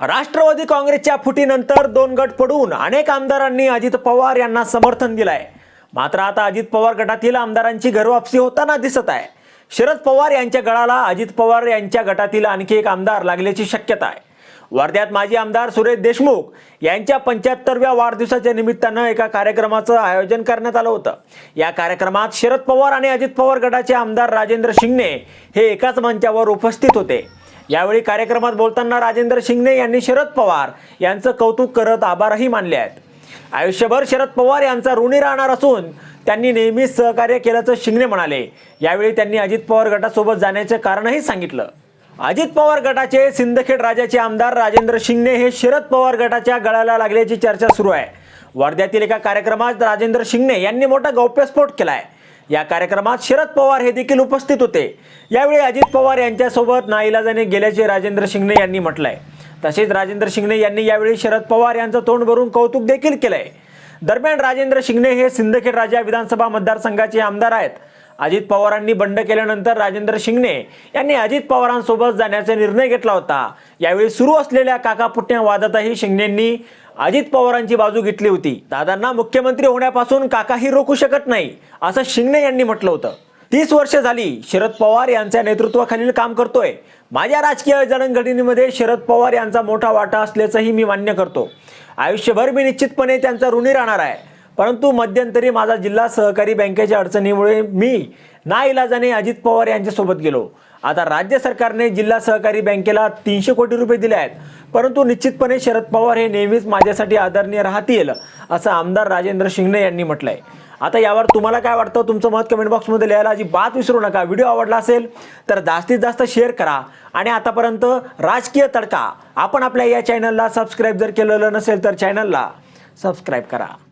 राष्ट्रवादी काँग्रेसच्या फुटीनंतर दोन गट पडून अनेक आमदारांनी अजित पवार यांना समर्थन दिलंय. मात्र आता अजित पवार गटातील आमदारांची घरवापसी होताना दिसत आहे. शरद पवार यांच्या गळाला अजित पवार यांच्या गटातील आणखी एक आमदार लागल्याची शक्यता आहे. वर्ध्यात माजी आमदार सुरेश देशमुख यांच्या पंच्याहत्तरव्या वाढदिवसाच्या निमित्तानं एका कार्यक्रमाचं आयोजन करण्यात आलं होतं. या कार्यक्रमात शरद पवार आणि अजित पवार गटाचे आमदार राजेंद्र शिंगणे हे एकाच मंचावर उपस्थित होते. यावेळी कार्यक्रमात बोलताना राजेंद्र शिंगणे यांनी शरद पवार यांचं कौतुक करत आभारही मानले आहेत. आयुष्यभर शरद पवार यांचा ऋणी राहणार असून त्यांनी नेहमीच सहकार्य केल्याचं शिंगणे म्हणाले. यावेळी त्यांनी अजित पवार गटासोबत जाण्याचं कारणही सांगितलं. अजित पवार गटाचे सिंदखेड राजाचे आमदार राजेंद्र शिंगणे हे शरद पवार गटाच्या गळाला लागल्याची चर्चा सुरू आहे. वर्ध्यातील एका कार्यक्रमात राजेंद्र शिंगणे यांनी मोठा गौप्यस्फोट केला आहे या कार्यक्रमात शरद पवार हे देखील उपस्थित होते. यावेळी अजित पवार यांच्यासोबत नाईलाजाने गेल्याचे राजेंद्र शिंगणे यांनी म्हटलंय. तसेच राजेंद्र शिंगणे यांनी यावेळी शरद पवार यांचं तोंड भरून कौतुक देखील केलंय. दरम्यान राजेंद्र शिंगणे हे सिंदखेड राजा विधानसभा मतदारसंघाचे आमदार आहेत. अजित पवारांनी बंड केल्यानंतर राजेंद्र शिंगणे यांनी अजित पवारांसोबत जाण्याचा निर्णय घेतला होता. यावेळी सुरू असलेल्या काकापुट्ट्या वादातही शिंगणेंनी अजित पवारांची बाजू घेतली होती. दादांना मुख्यमंत्री होण्यापासून काकाही रोखू शकत नाही असं शिंगणे यांनी म्हटलं होतं. तीस वर्ष झाली शरद पवार यांच्या नेतृत्वाखालील काम करतोय. माझ्या राजकीय जडणघडणीमध्ये शरद पवार यांचा मोठा वाटा असल्याचंही मी मान्य करतो. आयुष्यभर मी निश्चितपणे त्यांचा ऋणी राहणार आहे. परंतु मध्यंतरी माझा जिल्हा सहकारी बँकेच्या अडचणीमुळे मी नाईलाजाने अजित पवार यांच्यासोबत गेलो. आता राज्य सरकारने जिल्हा सहकारी बँकेला तीनशे कोटी रुपये दिले आहेत. परंतु निश्चितपणे शरद पवार हे नेहमीच माझ्यासाठी आदरणीय राहतील असं आमदार राजेंद्र शिंगणे यांनी म्हटलंय. आता यावर तुम्हाला काय वाटतं? तुमचं मत कमेंट बॉक्समध्ये लिहायला अजिबात विसरू नका. व्हिडिओ आवडला असेल तर जास्तीत जास्त शेअर करा. आणि आतापर्यंत राजकीय तडका. आपण आपल्या या चॅनलला सबस्क्राईब जर केलेलं नसेल तर चॅनलला सबस्क्राईब करा.